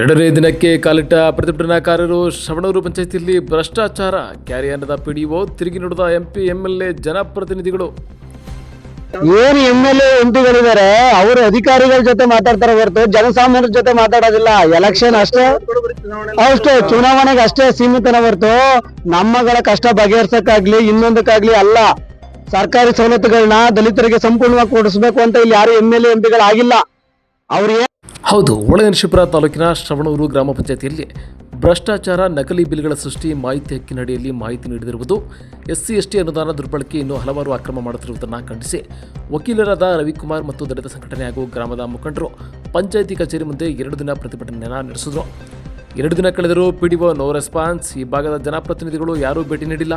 ಎರಡನೇ ದಿನಕ್ಕೆ ಕಾಲಿಟ್ಟ ಪ್ರತಿಭಟನಾಕಾರರು ಶ್ರವಣೂರು ಪಂಚಾಯತಿಯಲ್ಲಿ ಭ್ರಷ್ಟಾಚಾರ ಕ್ಯಾರಿಯನ್ನದ ಪಿಡಿಒ, ತಿರುಗಿ ನೋಡಿದ ಎಂಪಿ, ಎಂಎಲ್ಎ ಜನಪ್ರತಿನಿಧಿಗಳು. ಏನು ಎಂ ಎಲ್ ಎ ಎಂಪಿಗಳಿದ್ದಾರೆ, ಅವರು ಅಧಿಕಾರಿಗಳ ಜೊತೆ ಮಾತಾಡ್ತಾರೆ ಹೊರತು, ಜನಸಾಮಾನ್ಯರ ಜೊತೆ ಮಾತಾಡೋದಿಲ್ಲ ಎಲೆಕ್ಷನ್ ಅಷ್ಟೇ. ಅಷ್ಟೇ ಚುನಾವಣೆಗೆ ಅಷ್ಟೇ ಸೀಮಿತನ ಹೊರತು, ನಮ್ಮಗಳ ಕಷ್ಟ ಬಗೆಹರ್ಸಕ್ಕಾಗ್ಲಿ, ಇನ್ನೊಂದಕ್ಕಾಗ್ಲಿ ಅಲ್ಲ, ಸರ್ಕಾರಿ ಸವಲತ್ತುಗಳನ್ನ ದಲಿತರಿಗೆ ಸಂಪೂರ್ಣವಾಗಿ ಕೊಡಿಸ್ಬೇಕು ಅಂತ ಇಲ್ಲಿ ಯಾರು ಎಂ ಎಲ್ ಎ ಎಂಪಿಗಳಾಗಿಲ್ಲ. ಅವ್ರು ಹೌದು ಒಳಗನಶಿಪುರ ತಾಲೂಕಿನ ಶ್ರವಣೂರು ಗ್ರಾಮ ಪಂಚಾಯತಿಯಲ್ಲಿ ಭ್ರಷ್ಟಾಚಾರ, ನಕಲಿ ಬಿಲ್ಗಳ ಸೃಷ್ಟಿ ಮಾಹಿತಿ ಹಕ್ಕಿನ ಅಡಿಯಲ್ಲಿ ಮಾಹಿತಿ ನೀಡಿದಿರುವುದು ಎಸ್ಸಿ, ಎಸ್ಟಿ ಅನುದಾನ ದುರ್ಬಳಕೆ ಇನ್ನು ಹಲವಾರು ಅಕ್ರಮ ಮಾಡುತ್ತಿರುವುದನ್ನು ಖಂಡಿಸಿ ವಕೀಲರಾದ ರವಿಕುಮಾರ್ ಮತ್ತು ದಲಿತ ಸಂಘಟನೆ ಹಾಗೂ ಗ್ರಾಮದ ಮುಖಂಡರು ಪಂಚಾಯಿತಿ ಕಚೇರಿ ಮುಂದೆ ಎರಡು ದಿನ ಪ್ರತಿಭಟನೆ ನಡೆಸಿದರು. ಎರಡು ದಿನ ಕಳೆದರೂ ಪಿಡಿಒ ನೋ ರೆಸ್ಪಾನ್ಸ್, ಈ ಭಾಗದ ಜನಪ್ರತಿನಿಧಿಗಳು ಯಾರೂ ಭೇಟಿ ನೀಡಿಲ್ಲ.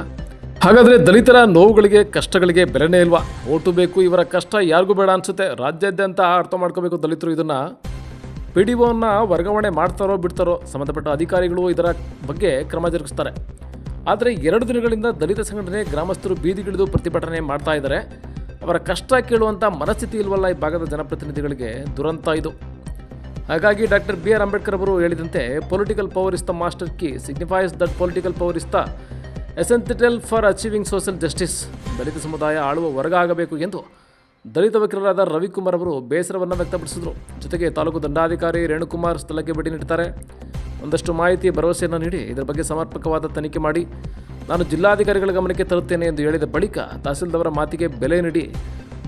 ಹಾಗಾದರೆ ದಲಿತರ ನೋವುಗಳಿಗೆ, ಕಷ್ಟಗಳಿಗೆ ಬೆಲೆನೇ ಇಲ್ವಾ? ಓಟು ಬೇಕು, ಇವರ ಕಷ್ಟ ಯಾರಿಗೂ ಬೇಡ ಅನಿಸುತ್ತೆ. ರಾಜ್ಯಾದ್ಯಂತ ಅರ್ಥ ಮಾಡ್ಕೋಬೇಕು ದಲಿತರು ಇದನ್ನು. ಪಿ ಡಿ ವರ್ಗಾವಣೆ ಮಾಡ್ತಾರೋ ಬಿಡ್ತಾರೋ ಸಂಬಂಧಪಟ್ಟ ಅಧಿಕಾರಿಗಳು ಇದರ ಬಗ್ಗೆ ಕ್ರಮ ಜರುಗಿಸ್ತಾರೆ ಆದರೆ ಎರಡು ದಿನಗಳಿಂದ ದಲಿತ ಸಂಘಟನೆ ಗ್ರಾಮಸ್ಥರು ಬೀದಿಗಿಳಿದು ಪ್ರತಿಭಟನೆ ಮಾಡ್ತಾ ಇದ್ದಾರೆ. ಅವರ ಕಷ್ಟ ಕೇಳುವಂಥ ಮನಸ್ಥಿತಿ ಇಲ್ವಲ್ಲ ಈ ಭಾಗದ ಜನಪ್ರತಿನಿಧಿಗಳಿಗೆ ದುರಂತ ಇದು. ಹಾಗಾಗಿ ಡಾಕ್ಟರ್ ಬಿ ಆರ್ ಅಂಬೇಡ್ಕರ್ ಅವರು ಹೇಳಿದಂತೆ political power is the master key, signifies that political power is the essential for achieving social justice. ದಲಿತ ಸಮುದಾಯ ಆಳುವ ವರ್ಗ ಆಗಬೇಕು ಎಂದು ದಲಿತ ವಕೀಲರಾದ ರವಿಕುಮಾರ್ ಅವರು ಬೇಸರವನ್ನು ವ್ಯಕ್ತಪಡಿಸಿದರು. ಜೊತೆಗೆ ತಾಲೂಕು ದಂಡಾಧಿಕಾರಿ ರೇಣುಕುಮಾರ್ ಸ್ಥಳಕ್ಕೆ ಭೇಟಿ ನೀಡುತ್ತಾರೆ ಒಂದಷ್ಟು ಮಾಹಿತಿ, ಭರವಸೆಯನ್ನು ನೀಡಿ ಇದರ ಬಗ್ಗೆ ಸಮರ್ಪಕವಾದ ತನಿಖೆ ಮಾಡಿ. ನಾನು ಜಿಲ್ಲಾಧಿಕಾರಿಗಳ ಗಮನಕ್ಕೆ ತರುತ್ತೇನೆ ಎಂದು ಹೇಳಿದ ಬಳಿಕ ತಹಸೀಲ್ದಾರ್ ಮಾತಿಗೆ ಬೆಲೆ ನೀಡಿ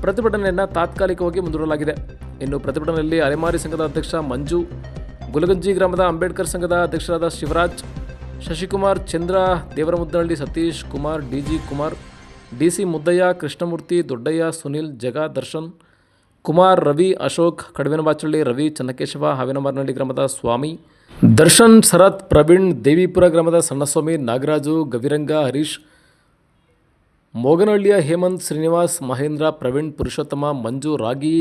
ಪ್ರತಿಭಟನೆಯನ್ನು ತಾತ್ಕಾಲಿಕವಾಗಿ ಮುಂದೂಡಲಾಗಿದೆ. ಇನ್ನು ಪ್ರತಿಭಟನೆಯಲ್ಲಿ ಅಲೆಮಾರಿ ಸಂಘದ ಅಧ್ಯಕ್ಷ ಮಂಜು, ಗುಲಗಂಜಿ ಗ್ರಾಮದ ಅಂಬೇಡ್ಕರ್ ಸಂಘದ ಅಧ್ಯಕ್ಷರಾದ ಶಿವರಾಜ್, ಶಶಿಕುಮಾರ್ ಚಂದ್ರ, ದೇವರಮುದ್ದನಹಳ್ಳಿ ಸತೀಶ್ ಕುಮಾರ್ ಡಿಜಿ ಕುಮಾರ್ ಡಿಸಿ ಮುದ್ದಯ್ಯ, ಕೃಷ್ಣಮೂರ್ತಿ, ದೊಡ್ಡಯ್ಯ, ಸುನಿಲ್, ಜಗ, ದರ್ಶನ್, ಕುಮಾರ್, ರವಿ, ಅಶೋಕ್, ಕಡವಿನಬಾಚಳ್ಳಿ, ರವಿ, ಚನ್ನಕೇಶವ, ಹಾವಿನಮಾರನಹಳ್ಳಿ ಗ್ರಾಮದ ಸ್ವಾಮಿ, ದರ್ಶನ್, ಶರತ್, ಪ್ರವೀಣ್, ದೇವಿಪುರ ಗ್ರಾಮದ ಸಣ್ಣಸ್ವಾಮಿ, ನಾಗರಾಜು, ಗವಿರಂಗ, ಹರೀಶ್, ಮೋಗನಹಳ್ಳಿಯ ಹೇಮಂತ್ ಶ್ರೀನಿವಾಸ್, ಮಹೇಂದ್ರ, ಪ್ರವೀಣ್, ಪುರುಷೋತ್ತಮ, ಮಂಜು, ರಾಗಿ,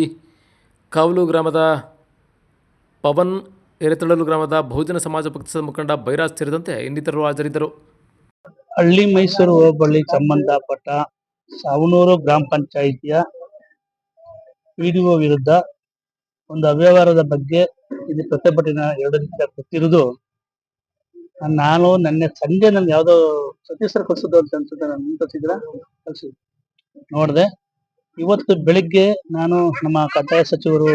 ಕಾವಲು ಗ್ರಾಮದ ಪವನ್, ಎರೆತಳಲು ಗ್ರಾಮದ ಬಹುಜನ ಸಮಾಜ ಪಕ್ಷದ ಮುಖಂಡ ಬೈರಾಜ್ ಸೇರಿದಂತೆ ಇನ್ನಿತರರು ಹಾಜರಿದ್ದರು. ಹಳ್ಳಿ ಮೈಸೂರು ಹೋಬಳಿ ಸಂಬಂಧಪಟ್ಟ ಸಾವನೂರು ಗ್ರಾಮ ಪಂಚಾಯಿತಿಯ ಪಿಡಿಒ ವಿರುದ್ಧ ಒಂದು ಅವ್ಯವಹಾರದ ಬಗ್ಗೆ ಇಲ್ಲಿ ಪ್ರತಿಭಟನೆ ಎರಡು ದಿನ ಗೊತ್ತಿರುವುದು ನಾನು ನನ್ನ ಸಂಜೆ ನನ್ ಯಾವ್ದೋ ಸತೀಶ್ರ ಕಳ್ಸಿದ್ದು ಅಂತ ಅನ್ಸುತ್ತೆ, ನಾನು ಕಳ್ಸಿದ್ರ ಕಳ್ಸಿ. ನೋಡ್ದೆ. ಇವತ್ತು ಬೆಳಿಗ್ಗೆ ನಾನು ನಮ್ಮ ಕಂದಾಯ ಸಚಿವರು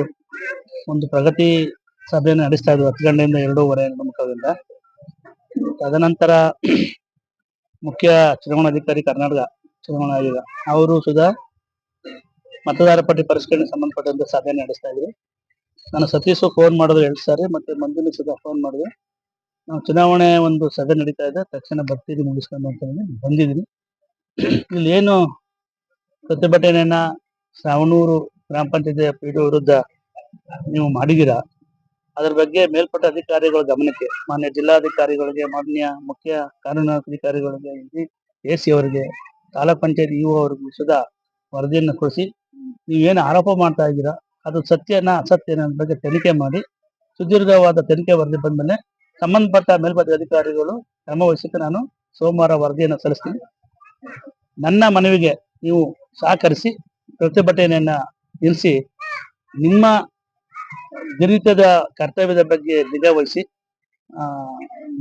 ಒಂದು ಪ್ರಗತಿ ಸಭೆಯನ್ನು ನಡೆಸ್ತಾ ಇದ್ರು ಹತ್ತು ಗಂಟೆಯಿಂದ ಎರಡೂವರೆ ಎರಡು ಮುಖದಿಂದ ತದನಂತರ ಮುಖ್ಯ ಚುನಾವಣಾಧಿಕಾರಿ ಕರ್ನಾಟಕ ಚುನಾವಣಾ ಆಯೋಗ ಅವರು ಸುಧಾ ಮತದಾರ ಪಟ್ಟಿ ಪರಿಷ್ಕರಣೆ ಸಂಬಂಧಪಟ್ಟಂತೆ ಸಭೆ ನಡೆಸ್ತಾ ಇದ್ರು. ನಾನು ಸತೀಶ್ ಫೋನ್ ಮಾಡಿದ್ರೆ ಎರಡು ಮತ್ತೆ ಮಂಜುನು ಸುಧಾ ಫೋನ್ ಮಾಡಿದ್ರು. ನಾವು ಚುನಾವಣೆ ಒಂದು ಸಭೆ ನಡೀತಾ ಇದೆ, ತಕ್ಷಣ ಬರ್ತೀವಿ ಮುಗಿಸ್ಕೊಂಡು ಅಂತ ಬಂದಿದ್ದೀನಿ. ಇಲ್ಲಿ ಏನು ಪ್ರತಿಭಟನೆಯನ್ನ ಸಾವನೂರು ಗ್ರಾಮ ಪಂಚಾಯತಿ ಪಿ ವಿರುದ್ಧ ನೀವು ಮಾಡಿದ್ದೀರಾ? ಅದ್ರ ಬಗ್ಗೆ ಮೇಲ್ಪಟ್ಟ ಅಧಿಕಾರಿಗಳ ಗಮನಕ್ಕೆ, ಮಾನ್ಯ ಜಿಲ್ಲಾಧಿಕಾರಿಗಳಿಗೆ, ಮಾನ್ಯ ಮುಖ್ಯ ಕಾನೂನಾಧಿಕಾರಿಗಳಿಗೆ ಎ ಸಿ ಅವರಿಗೆ, ತಾಲೂಕ್ ಪಂಚಾಯತ್ ಇಒ ಅವರಿಗೂ ಸುಧಾ ವರದಿಯನ್ನು ಕೊಡಿಸಿ, ನೀವೇನು ಆರೋಪ ಮಾಡ್ತಾ ಇದ್ದೀರಾ, ಅದು ಸತ್ಯನ ಅಸತ್ಯನ ಬಗ್ಗೆ ತನಿಖೆ ಮಾಡಿ, ಸುದೀರ್ಘವಾದ ತನಿಖೆ ವರದಿ ಬಂದ್ಮೇಲೆ ಸಂಬಂಧಪಟ್ಟ ಮೇಲ್ಪಟ್ಟ ಅಧಿಕಾರಿಗಳು ಕ್ರಮ ವಹಿಸಕ್ಕೆ ನಾನು ಸೋಮವಾರ ವರದಿಯನ್ನು ಸಲ್ಲಿಸ್ತೀನಿ. ನನ್ನ ಮನವಿಗೆ ನೀವು ಸಹಕರಿಸಿ, ಪ್ರತಿಭಟನೆಯನ್ನ ನಿಲ್ಲಿಸಿ, ನಿಮ್ಮ ದಿನನಿತ್ಯದ ಕರ್ತವ್ಯದ ಬಗ್ಗೆ ನಿಗಾ ವಹಿಸಿ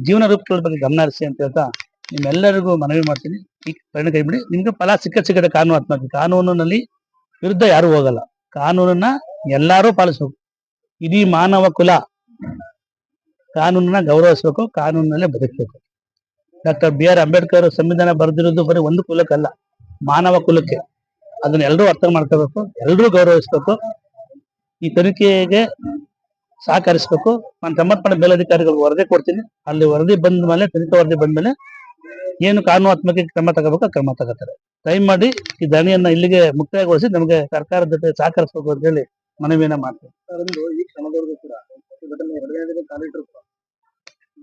ಜೀವನ ರೂಪಗಳ ಬಗ್ಗೆ ಗಮನ ಹರಿಸಿ ಅಂತ ಹೇಳ್ತಾ ನಿಮ್ಮೆಲ್ಲರಿಗೂ ಮನವಿ ಮಾಡ್ತೀನಿ. ಈ ಕೈ ಬಿಡಿ. ನಿಮ್ಗೆ ಫಲ ಸಿಕ್ಕ ಸಿಕ್ಕದ ಆತ್ಮಹತ್ಯೆ ಕಾನೂನಿನಲ್ಲಿ ವಿರುದ್ಧ ಯಾರು ಹೋಗಲ್ಲ. ಕಾನೂನನ್ನ ಎಲ್ಲರೂ ಪಾಲಿಸಬೇಕು. ಇಡೀ ಮಾನವ ಕುಲ ಕಾನೂನನ್ನ ಗೌರವಿಸ್ಬೇಕು, ಕಾನೂನಿನಲ್ಲೇ ಬದುಕಬೇಕು. ಡಾಕ್ಟರ್ ಬಿ ಆರ್ ಅಂಬೇಡ್ಕರ್ ಸಂವಿಧಾನ ಬರೆದಿರೋದು ಬರೀ ಒಂದು ಕುಲಕ್ಕಲ್ಲ, ಮಾನವ ಕುಲಕ್ಕೆ. ಅದನ್ನ ಎಲ್ಲರೂ ಅರ್ಥ ಮಾಡ್ಕೋಬೇಕು ಎಲ್ಲರೂ ಗೌರವಿಸ್ಬೇಕು. ಈ ತನಿಖೆಗೆ ಸಹಕರಿಸಬೇಕು. ನಾನು ಸಂಬಂಧಪಟ್ಟ ಮೇಲಧಿಕಾರಿಗಳು ವರದಿ ಕೊಡ್ತೀನಿ. ಅಲ್ಲಿ ವರದಿ ಬಂದ ಮೇಲೆ ತನಿಖೆ ವರದಿ ಬಂದ ಮೇಲೆ ಏನು ಕಾನೂನಾತ್ಮಕ ಕ್ರಮ ತಗೋಬೇಕು ಕ್ರಮ ತಗೋತಾರೆ. ದಯಮಾಡಿ ಈ ದಾನಿಯನ್ನ ಇಲ್ಲಿಗೆ ಮುಕ್ತಾಯಗೊಳಿಸಿ ನಮಗೆ ಸರ್ಕಾರದ ಜೊತೆ ಸಹಕರಿಸಬೇಕು ಅಂತ ಹೇಳಿ ಮನವಿಯನ್ನ ಮಾಡ್ತೇವೆ ಈ ಕ್ಷಣದವರೆಗೂ ಕೂಡ ಪ್ರತಿಭಟನೆ ಎರಡನೇ ದಿನ ಕಾಲಿಟ್ಟರು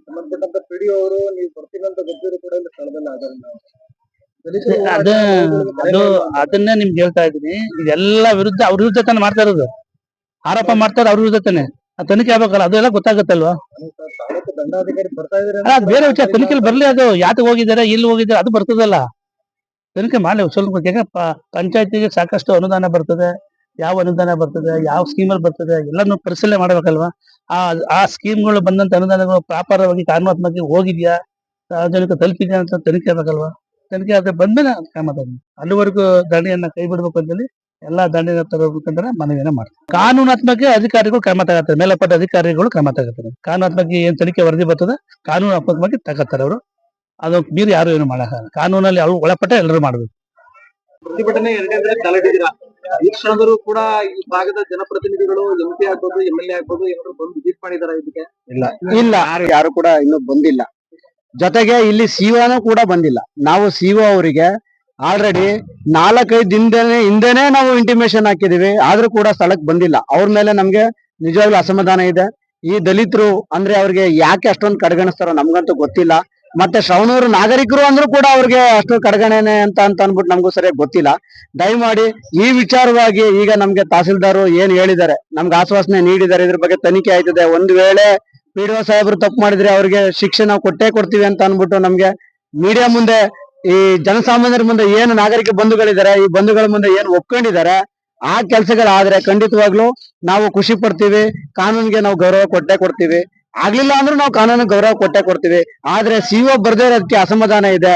ಸಂಬಂಧಪಟ್ಟಂತ ಪಿ ಅವರು ನೀವು ಬರ್ತೀನಿ ಅಂತ ಗೊತ್ತಿದ್ರು ಕೂಡ ಇಲ್ಲಿ ಸ್ಥಳದಲ್ಲಿ ಅದೇ ಅದು ಅದನ್ನೇ ನಿಮ್ಗೆ ಹೇಳ್ತಾ ಇದೀನಿ ಇದೆಲ್ಲ ವಿರುದ್ಧ ಅವ್ರ ವಿರುದ್ಧ ತಾನು ಮಾಡ್ತಾ ಇರೋದು. ಆರೋಪ ಮಾಡ್ತಾರೆ ಅವ್ರ ವಿರುದ್ಧ ತಾನೆ ಆ ತನಿಖೆ ಆಗ್ಬೇಕಲ್ಲ, ಅದೆಲ್ಲ ಗೊತ್ತಾಗುತ್ತಲ್ವಾ? ಬೇರೆ ವಿಚಾರ. ತನಿಖೆಲಿ ಬರ್ಲಿ, ಅದು ಯಾತಕ್ಕೆ ಹೋಗಿದ್ದಾರೆ ಇಲ್ಲಿ ಹೋಗಿದ್ದಾರೆ, ಅದು ಬರ್ತದಲ್ಲ. ತನಿಖೆ ಮಾಡಲಿ, ಸ್ವಲ್ಪ ಪಂಚಾಯತಿಗೆ ಸಾಕಷ್ಟು ಅನುದಾನ ಬರ್ತದೆ. ಯಾವ ಅನುದಾನ ಬರ್ತದೆ, ಯಾವ ಸ್ಕೀಮಲ್ಲಿ ಬರ್ತದೆ, ಎಲ್ಲಾನು ಪರಿಶೀಲನೆ ಮಾಡ್ಬೇಕಲ್ವಾ? ಆ ಆ ಸ್ಕೀಮ್ಗಳು ಬಂದಂತ ಅನುದಾನಗಳು ಪ್ರಾಪರವಾಗಿ ಕಾನೂನಾತ್ಮಕವಾಗಿ ಹೋಗಿದ್ಯಾ? ಸಾರ್ವಜನಿಕ ತಲುಪಿದ್ಯಾ ಅಂತ ತನಿಖೆ ಆಗ್ಬೇಕಲ್ವಾ? ತನಿಖೆ ಆದ್ರೆ ಬಂದ್ಮೇಲೆ ಕ್ರಮ ತಗೊಂಡು ಅಲ್ಲಿವರೆಗೂ ದಂಡೆಯನ್ನ ಕೈ ಬಿಡ್ಬೇಕು ಅಂತೇಳಿ ಎಲ್ಲಾ ದಂಡೆನ ತಗೋಬೇಕಂದ್ರೆ ಮನವಿನ ಮಾಡ್ತಾರೆ. ಕಾನೂನಾತ್ಮಕ ಅಧಿಕಾರಿಗಳು ಕ್ರಮ ತಗೋತಾರೆ. ಮೇಲ್ಪಟ್ಟ ಅಧಿಕಾರಿಗಳು ಕ್ರಮ ತಗೋತಾರೆ. ಕಾನೂನಾತ್ಮಕ ಏನ್ ತನಿಖೆ ವರದಿ ಬರ್ತದೆ ಕಾನೂನಾತ್ಮಕವಾಗಿ ತಗೋತಾರೆ ಅವರು. ಅದು ಮೀರಿ ಯಾರು ಏನು ಮಾಡಲ್ಲ. ಕಾನೂನಲ್ಲಿ ಅವ್ರು ಒಳಪಟ್ಟ ಎಲ್ಲರೂ ಮಾಡಬೇಕು. ಪ್ರತಿಭಟನೆ ಈ ಕ್ಷಣದವರು ಕೂಡ ಈ ಭಾಗದ ಜನಪ್ರತಿನಿಧಿಗಳು ಎಂ ಪಿ ಆಗ್ಬೋದು ಎಂ ಎಲ್ ಎ ಆಗ್ಬೋದು ಏನಾದ್ರು ಬಂದು ವಿಸಿಟ್ ಮಾಡಿದಾರ ಇದಕ್ಕೆ? ಇಲ್ಲ. ಯಾರು ಕೂಡ ಇನ್ನೂ ಬಂದಿಲ್ಲ. ಜೊತೆಗೆ ಇಲ್ಲಿ ಸಿಒನು ಕೂಡ ಬಂದಿಲ್ಲ. ನಾವು ಸಿಒ ಅವರಿಗೆ ಆಲ್ರೆಡಿ ನಾಲ್ಕೈದು ದಿನದೇನೆ ಹಿಂದೆನೆ ನಾವು ಇಂಟಿಮೇಶನ್ ಹಾಕಿದೀವಿ. ಆದ್ರೂ ಕೂಡ ಸ್ಥಳಕ್ಕೆ ಬಂದಿಲ್ಲ. ಅವ್ರ ಮೇಲೆ ನಮ್ಗೆ ನಿಜವಾಗ್ಲೂ ಅಸಮಾಧಾನ ಇದೆ. ಈ ದಲಿತರು ಅಂದ್ರೆ ಅವ್ರಿಗೆ ಯಾಕೆ ಅಷ್ಟೊಂದು ಕಡೆಗಣಿಸ್ತಾರೋ ನಮ್ಗಂತೂ ಗೊತ್ತಿಲ್ಲ. ಮತ್ತೆ ಶ್ರವಣೂರು ನಾಗರಿಕರು ಅಂದ್ರೂ ಕೂಡ ಅವ್ರಿಗೆ ಅಷ್ಟು ಕಡೆಗಣನೆ ಅಂತ ಅಂತ ಅನ್ಬಿಟ್ಟು ನಮಗೂ ಸರಿಯಾಗಿ ಗೊತ್ತಿಲ್ಲ. ದಯಮಾಡಿ ಈ ವಿಚಾರವಾಗಿ ಈಗ ನಮ್ಗೆ ತಹಸೀಲ್ದಾರ್ ಏನ್ ಹೇಳಿದ್ದಾರೆ, ನಮ್ಗೆ ಆಶ್ವಾಸನೆ ನೀಡಿದ್ದಾರೆ, ಇದ್ರ ಬಗ್ಗೆ ತನಿಖೆ ಆಯ್ತದೆ. ಒಂದ್ ವೇಳೆ ಪಿ ಡಿ ಸಾಹೇಬ್ರು ತಪ್ಪು ಮಾಡಿದ್ರೆ ಅವ್ರಿಗೆ ಶಿಕ್ಷೆ ನಾವು ಕೊಟ್ಟೇ ಕೊಡ್ತೀವಿ ಅಂತ ಅನ್ಬಿಟ್ಟು ನಮ್ಗೆ ಮೀಡಿಯಾ ಮುಂದೆ ಈ ಜನಸಾಮಾನ್ಯರ ಮುಂದೆ ಏನು ನಾಗರಿಕ ಬಂಧುಗಳಿದ್ದಾರೆ, ಈ ಬಂಧುಗಳ ಮುಂದೆ ಏನು ಒಪ್ಕೊಂಡಿದ್ದಾರೆ, ಆ ಕೆಲಸಗಳಾದ್ರೆ ಖಂಡಿತವಾಗ್ಲೂ ನಾವು ಖುಷಿ ಪಡ್ತೀವಿ, ಕಾನೂನಿಗೆ ನಾವು ಗೌರವ ಕೊಟ್ಟೆ ಕೊಡ್ತೀವಿ. ಆಗ್ಲಿಲ್ಲ ಅಂದ್ರೂ ನಾವು ಕಾನೂನಿಗೆ ಗೌರವ ಕೊಟ್ಟೆ ಕೊಡ್ತೀವಿ. ಆದ್ರೆ ಸಿಒ ಬರ್ದೇ ಇರೋದಕ್ಕೆ ಅಸಮಾಧಾನ ಇದೆ.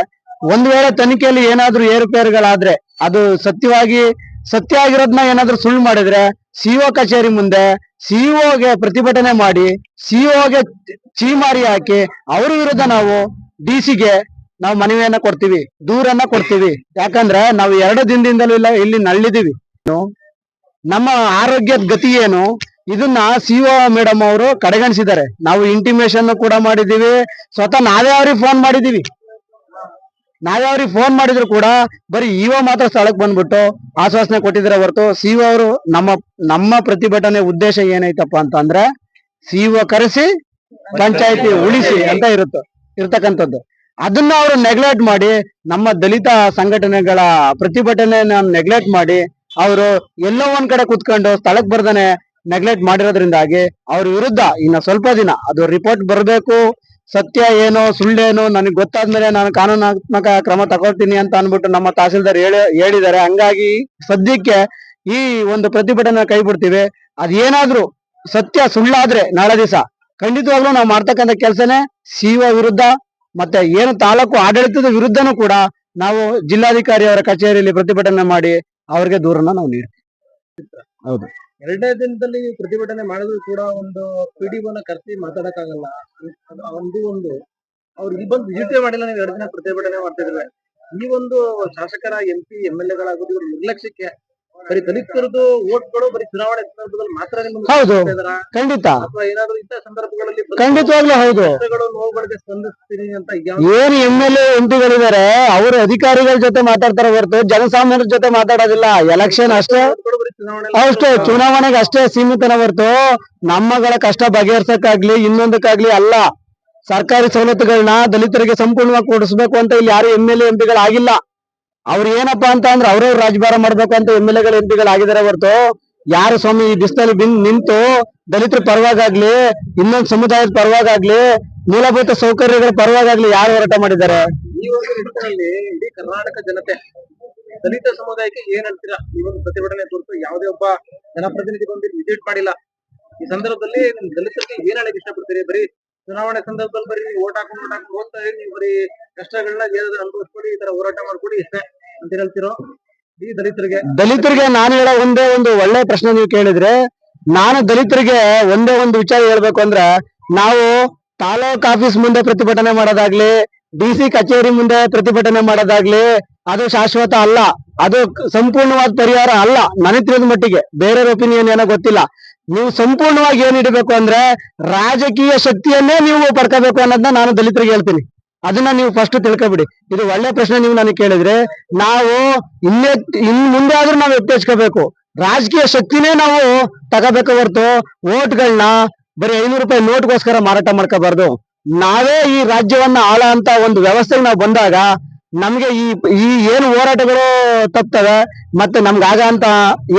ಒಂದ್ ವೇಳೆ ತನಿಖೆಯಲ್ಲಿ ಏನಾದ್ರೂ ಏರುಪೇರುಗಳಾದ್ರೆ ಅದು ಸತ್ಯವಾಗಿ, ಸತ್ಯ ಆಗಿರೋದ್ನ ಏನಾದ್ರೂ ಸುಳ್ಳು ಮಾಡಿದ್ರೆ ಸಿಒ ಕಚೇರಿ ಮುಂದೆ ಸಿಇಒಗೆ ಪ್ರತಿಭಟನೆ ಮಾಡಿ, ಸಿಇಒಗೆ ಚೀಮಾರಿ ಹಾಕಿ ಅವ್ರ ವಿರುದ್ಧ ನಾವು ಡಿ ಗೆ ನಾವು ಮನವಿಯನ್ನ ಕೊಡ್ತೀವಿ, ದೂರನ್ನ ಕೊಡ್ತೀವಿ. ಯಾಕಂದ್ರೆ ನಾವು ಎರಡು ದಿನದಿಂದಲೂ ಇಲ್ಲ, ಇಲ್ಲಿ ನಳ್ಳಿದೀವಿ? ನಮ್ಮ ಆರೋಗ್ಯದ ಗತಿ ಏನು? ಇದನ್ನ ಸಿಒ ಮೇಡಮ್ ಅವರು ಕಡೆಗಣಿಸಿದ್ದಾರೆ. ನಾವು ಇಂಟಿಮೇಶನ್ ಕೂಡ ಮಾಡಿದೀವಿ ಸ್ವತಃ ನಾವೇ ಅವ್ರಿಗೆ ಫೋನ್ ಮಾಡಿದೀವಿ ನಾವೇ ಅವ್ರಿಗೆ ಫೋನ್ ಮಾಡಿದ್ರು ಕೂಡ ಬರೀ ಇಒ ಮಾತ್ರ ಸ್ಥಳಕ್ಕೆ ಬಂದ್ಬಿಟ್ಟು ಆಶ್ವಾಸನೆ ಕೊಟ್ಟಿದ್ರೆ ಹೊರತು ಸಿಒ ಅವರು ನಮ್ಮ ನಮ್ಮ ಪ್ರತಿಭಟನೆ ಉದ್ದೇಶ ಏನೈತಪ್ಪ ಅಂತಂದ್ರೆ ಸಿಒ ಕರೆಸಿ, ಪಂಚಾಯತಿ ಉಳಿಸಿ ಅಂತ ಇರುತ್ತೆ, ಇರ್ತಕ್ಕಂಥದ್ದು. ಅದನ್ನ ಅವರು ನೆಗ್ಲೆಕ್ಟ್ ಮಾಡಿ ನಮ್ಮ ದಲಿತ ಸಂಘಟನೆಗಳ ಪ್ರತಿಭಟನೆಯನ್ನ ನೆಗ್ಲೆಕ್ಟ್ ಮಾಡಿ ಅವರು ಎಲ್ಲೋ ಒಂದ್ ಕಡೆ ಕುತ್ಕೊಂಡು ಸ್ಥಳಕ್ ಬರ್ದಾನೆ ನೆಗ್ಲೆಕ್ಟ್ ಮಾಡಿರೋದ್ರಿಂದಾಗಿ ಅವ್ರ ವಿರುದ್ಧ ಇನ್ನ ಸ್ವಲ್ಪ ದಿನ ಅದು ರಿಪೋರ್ಟ್ ಬರಬೇಕು, ಸತ್ಯ ಏನೋ ಸುಳ್ಳೇನು ನನಗೆ ಗೊತ್ತಾದ್ಮೇಲೆ ನಾನು ಕಾನೂನಾತ್ಮಕ ಕ್ರಮ ತಗೊಳ್ತೀನಿ ಅಂತ ಅನ್ಬಿಟ್ಟು ನಮ್ಮ ತಹಸೀಲ್ದಾರ್ ಹೇಳಿ ಹೇಳಿದ್ದಾರೆ ಹಂಗಾಗಿ ಸದ್ಯಕ್ಕೆ ಈ ಒಂದು ಪ್ರತಿಭಟನೆ ಕೈ ಬಿಡ್ತೀವಿ. ಅದೇನಾದ್ರೂ ಸತ್ಯ ಸುಳ್ಳಾದ್ರೆ ನಾಳೆ ದಿವಸ ಖಂಡಿತವಾಗ್ಲೂ ನಾವು ಮಾಡ್ತಕ್ಕಂಥ ಕೆಲಸನೇ ಸಿಒ ವಿರುದ್ಧ ಮತ್ತೆ ಏನು ತಾಲೂಕು ಆಡಳಿತದ ವಿರುದ್ಧನೂ ಕೂಡ ನಾವು ಜಿಲ್ಲಾಧಿಕಾರಿ ಅವರ ಕಚೇರಿಯಲ್ಲಿ ಪ್ರತಿಭಟನೆ ಮಾಡಿ ಅವರಿಗೆ ದೂರನ್ನ ನಾವು ನೀಡ್ತೀವಿ. ಎರಡನೇ ದಿನದಲ್ಲಿ ಪ್ರತಿಭಟನೆ ಮಾಡಿದ್ರು ಕೂಡ ಒಂದು ಪಿಡಿಒನ ಕರೆಸಿ ಮಾತಾಡಕ್ಕಾಗಲ್ಲ. ಅದು ಒಂದು ಒಂದು. ಅವ್ರು ಇಲ್ಲಿ ಬಂದು ವಿಜಿಟೇ ಮಾಡಿಲ್ಲ ನೀವು ಎರಡು ದಿನ ಪ್ರತಿಭಟನೆ ಮಾಡ್ತಿದ್ರೆ. ಈ ಒಂದು ಶಾಸಕರ ಎಂ ಪಿ ಎಂ ಎಲ್ ಎಗಳಾಗೋದು ಇವ್ರ ನಿರ್ಲಕ್ಷ್ಯಕ್ಕೆ ಬರೀ ದಲಿತರದ್ದು ಓಟ್ಗಳು ಬರೀ ಚುನಾವಣೆ ಸಂದರ್ಭದಲ್ಲಿ ಮಾತ್ರ ಹೌದು. ಖಂಡಿತ. ಏನಾದ್ರು ಇಂತಹ ಸಂದರ್ಭಗಳಲ್ಲಿ ಖಂಡಿತವಾಗ್ಲೂ ಹೌದು. ನೋವುಗಳಿಗೆ ಸ್ಪಂದಿಸ್ತೀನಿ ಅಂತ ಏನು ಎಂ ಎಲ್ ಎಂಪಿಗಳಿದ್ದಾರೆ ಅವರು ಅಧಿಕಾರಿಗಳ ಜೊತೆ ಮಾತಾಡ್ತಾರೆ ಹೊರತು ಜನಸಾಮಾನ್ಯರ ಜೊತೆ ಮಾತಾಡೋದಿಲ್ಲ. ಎಲೆಕ್ಷನ್ ಅಷ್ಟೇ. ಅಷ್ಟೇ ಚುನಾವಣೆಗೆ ಅಷ್ಟೇ ಸೀಮಿತನ ಹೊರತು ನಮ್ಮಗಳ ಕಷ್ಟ ಬಗೆಹರ್ಸಕ್ಕಾಗ್ಲಿ ಇನ್ನೊಂದಕ್ಕಾಗ್ಲಿ ಅಲ್ಲ. ಸರ್ಕಾರಿ ಸವಲತ್ತುಗಳನ್ನ ದಲಿತರಿಗೆ ಸಂಪೂರ್ಣವಾಗಿ ಕೊಡಿಸ್ಬೇಕು ಅಂತ ಇಲ್ಲಿ ಯಾರು ಎಂ ಎಲ್ ಎ ಆಗಿಲ್ಲ ಅವ್ರು ಏನಪ್ಪಾ ಅಂತ ಅಂದ್ರೆ ಅವ್ರವ್ರ ರಾಜಭಾರ ಮಾಡ್ಬೇಕಂತ ಎಂ ಎಲ್ ಎಗಳು ಎಂಪಿಗಳು ಆಗಿದ್ದಾರೆ ಹೊರತು. ಯಾರು ಸ್ವಾಮಿ ಈ ಬಿಸಿಲಲ್ಲಿ ಬಿನ್ ನಿಂತು ದಲಿತರ ಪರವಾಗಾಗ್ಲಿ ಇನ್ನೊಂದು ಸಮುದಾಯದ ಪರವಾಗಾಗ್ಲಿ ಮೂಲಭೂತ ಸೌಕರ್ಯಗಳ ಪರವಾಗಾಗ್ಲಿ ಯಾರು ಹೋರಾಟ ಮಾಡಿದ್ದಾರೆ? ಈ ಇಡೀ ಕರ್ನಾಟಕ ಜನತೆ ದಲಿತ ಸಮುದಾಯಕ್ಕೆ ಏನ್ ಅಂತೀರಾ ಈ ಒಂದು ಪ್ರತಿಭಟನೆ ಕುರಿತು ಯಾವುದೇ ಒಬ್ಬ ಜನಪ್ರತಿನಿಧಿ ಬಂದು ವಿಸಿಟ್ ಮಾಡಿಲ್ಲ. ಈ ಸಂದರ್ಭದಲ್ಲಿ ನಿಮ್ ದಲಿತರಿಗೆ ಏನ್ ಹೇಳಕ್ ಇಷ್ಟಪಡ್ತೀರಿ? ಬರೀ ಚುನಾವಣೆ ಸಂದರ್ಭದಲ್ಲಿ ಬರೀ ಓಟ್ ಹಾಕೊಂಡು ಓಟ್ ಹಾಕೊಂಡು ಹೋಗ್ತಾ ಇರಿ, ನೀವು ಬರೀ ಕಷ್ಟಗಳನ್ನ ಏನಾದ್ರೂ ಅನುಭವಿಸ್ಕೊಡಿ ಈ ತರ ಹೋರಾಟ ಮಾಡ್ಕೊಡಿ ಇಷ್ಟೇ. ಅಂತ ದಲಿತರಿಗೆ ನಾನು ಹೇಳೋ ಒಂದೇ ಒಂದು ಒಳ್ಳೆ ಪ್ರಶ್ನೆ ನೀವು ಕೇಳಿದ್ರೆ, ನಾನು ದಲಿತರಿಗೆ ಒಂದೇ ಒಂದು ವಿಚಾರ ಹೇಳ್ಬೇಕು ಅಂದ್ರೆ, ನಾವು ತಾಲೂಕ್ ಆಫೀಸ್ ಮುಂದೆ ಪ್ರತಿಭಟನೆ ಮಾಡೋದಾಗ್ಲಿ, ಡಿ ಸಿ ಕಚೇರಿ ಮುಂದೆ ಪ್ರತಿಭಟನೆ ಮಾಡೋದಾಗ್ಲಿ, ಅದು ಶಾಶ್ವತ ಅಲ್ಲ. ಅದು ಸಂಪೂರ್ಣವಾದ ಪರಿಹಾರ ಅಲ್ಲ. ನನಗೆ ತಿಳಿದ ಮಟ್ಟಿಗೆ. ಬೇರೆಯವ್ರ ಒಪಿನಿಯನ್ ಏನೋ ಗೊತ್ತಿಲ್ಲ. ನೀವು ಸಂಪೂರ್ಣವಾಗಿ ಏನ್ ಇಡಬೇಕು ಅಂದ್ರೆ, ರಾಜಕೀಯ ಶಕ್ತಿಯನ್ನೇ ನೀವು ಪಡ್ಕೋಬೇಕು ಅನ್ನೋದನ್ನ ನಾನು ದಲಿತರಿಗೆ ಹೇಳ್ತೀನಿ. ಅದನ್ನ ನೀವು ಫಸ್ಟ್ ತಿಳ್ಕೊಬಿಡಿ. ಇದು ಒಳ್ಳೆ ಪ್ರಶ್ನೆ ನೀವು ನನಗೆ ಕೇಳಿದ್ರೆ, ನಾವು ಇಲ್ಲೇ, ಇನ್ ಮುಂದೆ ಆದ್ರೂ ನಾವು ಎತ್ತೆಚ್ಕೋಬೇಕು. ರಾಜಕೀಯ ಶಕ್ತಿನೇ ನಾವು ತಗೋಬೇಕು ಹೊರತು ಓಟ್ಗಳನ್ನ ಬರೀ ಐನೂರು ರೂಪಾಯಿ ನೋಟ್ಗೋಸ್ಕರ ಮಾರಾಟ ಮಾಡ್ಕೋಬಾರ್ದು. ನಾವೇ ಈ ರಾಜ್ಯವನ್ನ ಆಳ ಅಂತ ಒಂದು ವ್ಯವಸ್ಥೆಗೆ ನಾವು ಬಂದಾಗ ನಮ್ಗೆ ಈ ಈ ಏನು ಹೋರಾಟಗಳು ತಪ್ತವೆ ಮತ್ತೆ ನಮ್ಗೆ ಆಗ ಅಂತ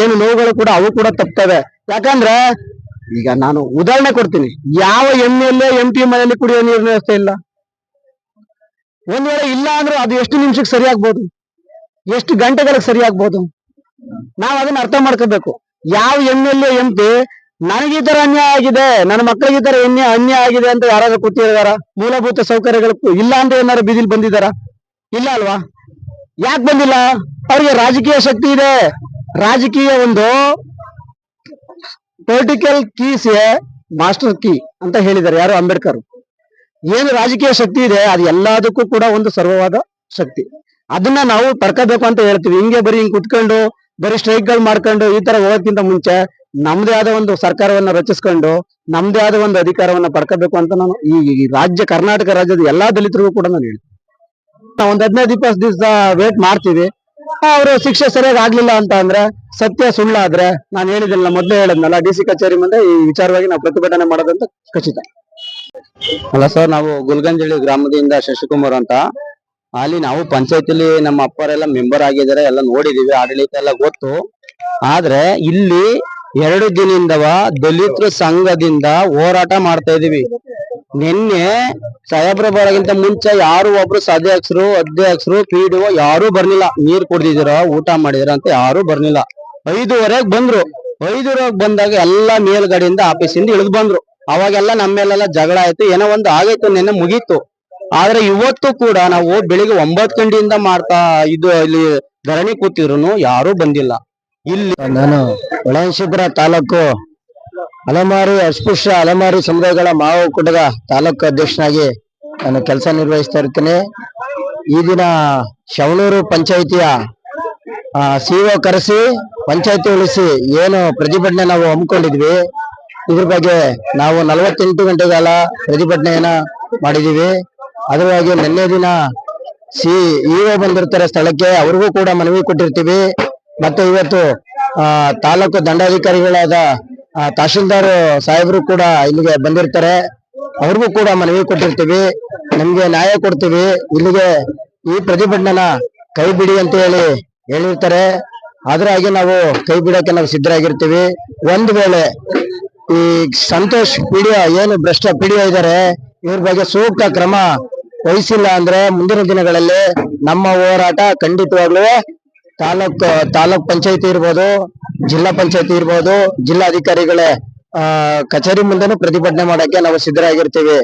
ಏನು ನೋವುಗಳು ಕೂಡ ಅವು ಕೂಡ ತಪ್ತವೆ. ಯಾಕಂದ್ರೆ ಈಗ ನಾನು ಉದಾಹರಣೆ ಕೊಡ್ತೀನಿ. ಯಾವ ಎಂ ಎಲ್ ಎಂ ಪಿ ಮನೆಯಲ್ಲಿ ಕುಡಿಯೋ ನೀರಿನ ವ್ಯವಸ್ಥೆ ಇಲ್ಲ. ಒಂದ್ ವೇಳೆ ಇಲ್ಲ ಅಂದ್ರೆ ಅದು ಎಷ್ಟು ನಿಮಿಷಕ್ಕೆ ಸರಿ ಆಗ್ಬೋದು? ಎಷ್ಟು ಗಂಟೆಗಳಿಗೆ ಸರಿ ಆಗ್ಬೋದು? ನಾವ್ ಅದನ್ನ ಅರ್ಥ ಮಾಡ್ಕೋಬೇಕು. ಯಾವ M L A M P ನನಗೆ ಈ ತರ ಅನ್ಯಾಯ ಆಗಿದೆ, ನನ್ನ ಮಕ್ಕಳಿಗೆ ಈ ತರ ಅನ್ಯಾಯ ಅನ್ಯಾಯ ಆಗಿದೆ ಅಂತ ಯಾರಾದ್ರೂ ಕೂತಿದಾರ? ಮೂಲಭೂತ ಸೌಕರ್ಯಗಳು ಇಲ್ಲ ಅಂತ ಏನಾದ್ರು ಬೀದಿಲ್ ಬಂದಿದಾರ? ಇಲ್ಲ ಅಲ್ವಾ? ಯಾಕೆ ಬಂದಿಲ್ಲ? ಅವ್ರಿಗೆ ರಾಜಕೀಯ ಶಕ್ತಿ ಇದೆ. ರಾಜಕೀಯ ಒಂದು ಪೊಲಿಟಿಕಲ್ ಕೀಸ್ ಮಾಸ್ಟರ್ ಕೀ ಅಂತ ಹೇಳಿದ್ದಾರೆ ಯಾರು ಅಂಬೇಡ್ಕರ್. ಏನು ರಾಜಕೀಯ ಶಕ್ತಿ ಇದೆ, ಅದು ಎಲ್ಲದಕ್ಕೂ ಕೂಡ ಒಂದು ಸರ್ವವಾದ ಶಕ್ತಿ. ಅದನ್ನ ನಾವು ತಡ್ಕೋಬೇಕು ಅಂತ ಹೇಳ್ತೀವಿ. ಹಿಂಗೆ ಬರೀ ಹಿಂಗ್ ಕುತ್ಕೊಂಡು, ಬರೀ ಸ್ಟ್ರೈಕ್ಗಳು ಮಾಡ್ಕೊಂಡು, ಈ ತರ ಹೋಗೋಕ್ಕಿಂತ ಮುಂಚೆ ನಮ್ದೇ ಆದ ಒಂದು ಸರ್ಕಾರವನ್ನ ರಚಿಸ್ಕೊಂಡು, ನಮ್ದೇ ಆದ ಒಂದು ಅಧಿಕಾರವನ್ನ ಪಡ್ಕೋಬೇಕು ಅಂತ ನಾನು ಈ ಈ ರಾಜ್ಯ, ಕರ್ನಾಟಕ ರಾಜ್ಯದ ಎಲ್ಲಾ ದಲಿತರಿಗೂ ಕೂಡ ನಾನು ಹೇಳ್ತೀನಿ. ನಾವು ಒಂದ್ ಹದಿನೈದು ಇಪ್ಪತ್ತು ದಿವಸ ವೇಟ್ ಮಾಡ್ತೀವಿ. ಅವರು ಶಿಕ್ಷೆ ಸರಿಯಾಗಿ ಆಗ್ಲಿಲ್ಲ ಅಂತ ಅಂದ್ರೆ ಸತ್ಯ ಸುಳ್ಳಾದ್ರೆ, ನಾನು ಹೇಳಿದ್ನಲ್ಲ ಮೊದ್ಲೇ ಹೇಳಿದ್ನಲ್ಲ, ಡಿ ಸಿ ಕಚೇರಿ ಮುಂದೆ ಈ ವಿಚಾರವಾಗಿ ನಾವು ಪ್ರತಿಭಟನೆ ಮಾಡೋದಂತ ಖಚಿತ. ಅಲ್ಲ ಸರ್ ನಾವು ಗುಲ್ಗಂಜಳಿ ಗ್ರಾಮದಿಂದ ಶಶಿಕುಮಾರ್ ಅಂತ. ಅಲ್ಲಿ ನಾವು ಪಂಚಾಯತಿಲಿ ನಮ್ಮ ಅಪ್ಪರೆಲ್ಲ ಮೆಂಬರ್ ಆಗಿದ್ದಾರೆ, ಎಲ್ಲ ನೋಡಿದೀವಿ, ಆಡಳಿತ ಎಲ್ಲ ಗೊತ್ತು. ಆದ್ರೆ ಇಲ್ಲಿ ಎರಡು ದಿನದಿಂದ ದಲಿತರ ಸಂಘದಿಂದ ಹೋರಾಟ ಮಾಡ್ತಾ ಇದೀವಿ. ನಿನ್ನೆ ಸಾಹೇಬ್ರ ಬರೋಕ್ಕಿಂತ ಮುಂಚೆ ಯಾರು ಒಬ್ರು ಸದಸ್ಯರು, ಅಧ್ಯಕ್ಷರು ಪಿಡಿಒ ಯಾರು ಬರ್ಲಿಲ್ಲ. ನೀರ್ ಕುಡ್ದಿದಿರ ಊಟ ಮಾಡಿದಿರ ಅಂತ ಯಾರು ಬರ್ಲಿಲ್ಲ. ಐದುವರೆಗೆ ಬಂದ್ರು. ಐದುವರೆಗೆ ಬಂದಾಗ ಎಲ್ಲಾ ಮೇಲ್ಗಡೆಯಿಂದ ಆಫೀಸಿಂದ ಇಳಿದು ಬಂದ್ರು. ಅವಾಗೆಲ್ಲ ನಮ್ಮೇಲೆಲ್ಲ ಜಗಳ ಆಯ್ತು, ಏನೋ ಒಂದು ಆಗೈತು ನಿನ್ನೆ ಮುಗೀತು. ಆದ್ರೆ ಇವತ್ತು ಕೂಡ ನಾವು ಬೆಳಿಗ್ಗೆ ಒಂಬತ್ತು ಗಂಟೆಯಿಂದ ಮಾಡ್ತಾ ಇದು ಇಲ್ಲಿ ಧರಣಿ ಕೂತಿದ್ರು ಯಾರು ಬಂದಿಲ್ಲ. ಇಲ್ಲಿ ನಾನು ಒಳಶಿಪುರ ತಾಲೂಕು ಅಲೆಮಾರಿ ಅಸ್ಪೃಶ್ಯ ಅಲೆಮಾರಿ ಸಮುದಾಯಗಳ ಮಾವು ಕುಟುಂಬ ತಾಲೂಕು ಅಧ್ಯಕ್ಷನಾಗಿ ನಾನು ಕೆಲಸ ನಿರ್ವಹಿಸ್ತಾ ಇರ್ತೇನೆ. ಈ ದಿನ ಶವಣೂರು ಪಂಚಾಯಿತಿಯ ಸಿಒ ಕರೆಸಿ ಪಂಚಾಯತಿ ಉಳಿಸಿ ಏನು ಪ್ರತಿಭಟನೆ ನಾವು ಹಮ್ಮಿಕೊಂಡಿದ್ವಿ. ಇದ್ರ ಬಗ್ಗೆ ನಾವು ನಲವತ್ತೆಂಟು ಗಂಟೆಗಾಲ ಪ್ರತಿಭಟನೆಯನ್ನ ಮಾಡಿದೀವಿ ಅದರ ಬಗ್ಗೆ ನಿನ್ನೆ ದಿನ ಸಿ ಇಒ ಬಂದಿರ್ತಾರೆ ಸ್ಥಳಕ್ಕೆ, ಅವ್ರಿಗೂ ಕೂಡ ಮನವಿ ಕೊಟ್ಟಿರ್ತೀವಿ. ಮತ್ತೆ ಇವತ್ತು ತಾಲೂಕು ದಂಡಾಧಿಕಾರಿಗಳಾದ ತಹಶೀಲ್ದಾರ್ ಸಾಹೇಬರು ಕೂಡ ಇಲ್ಲಿಗೆ ಬಂದಿರ್ತಾರೆ. ಅವ್ರಿಗೂ ಕೂಡ ಮನವಿ ಕೊಟ್ಟಿರ್ತೀವಿ. ನಮ್ಗೆ ನ್ಯಾಯ ಕೊಡ್ತೀವಿ. ಇಲ್ಲಿಗೆ ಈ ಪ್ರತಿಭಟನೆನ ಕೈ ಬಿಡಿ ಅಂತ ಹೇಳಿ ಹೇಳಿರ್ತಾರೆ. ಅದ್ರಾಗಿ ನಾವು ಕೈ ಬಿಡಕ್ಕೆ ನಾವು ಸಿದ್ಧರಾಗಿರ್ತೀವಿ. ಒಂದ್ ವೇಳೆ ಈ ಸಂತೋಷ್ ಪಿಡಿಒ ಏನು ಭ್ರಷ್ಟ ಪಿಡಿಒ ಇದ್ದಾರೆ ಇವ್ರ ಬಗ್ಗೆ ಸೂಕ್ತ ಕ್ರಮ ವಹಿಸಿಲ್ಲ ಅಂದ್ರೆ ಮುಂದಿನ ದಿನಗಳಲ್ಲಿ ನಮ್ಮ ಹೋರಾಟ ಖಂಡಿತವಾಗ್ಲೂ ತಾಲೂಕ್ ತಾಲೂಕ್ ಪಂಚಾಯತಿ ಇರ್ಬೋದು, ಜಿಲ್ಲಾ ಪಂಚಾಯತಿ ಇರ್ಬೋದು, ಜಿಲ್ಲಾಧಿಕಾರಿಗಳೇ, ಆ, ಕಚೇರಿ ಮುಂದೆನೂ ಪ್ರತಿಭಟನೆ ಮಾಡಕ್ಕೆ ನಾವು ಸಿದ್ಧರಾಗಿರ್ತೀವಿ.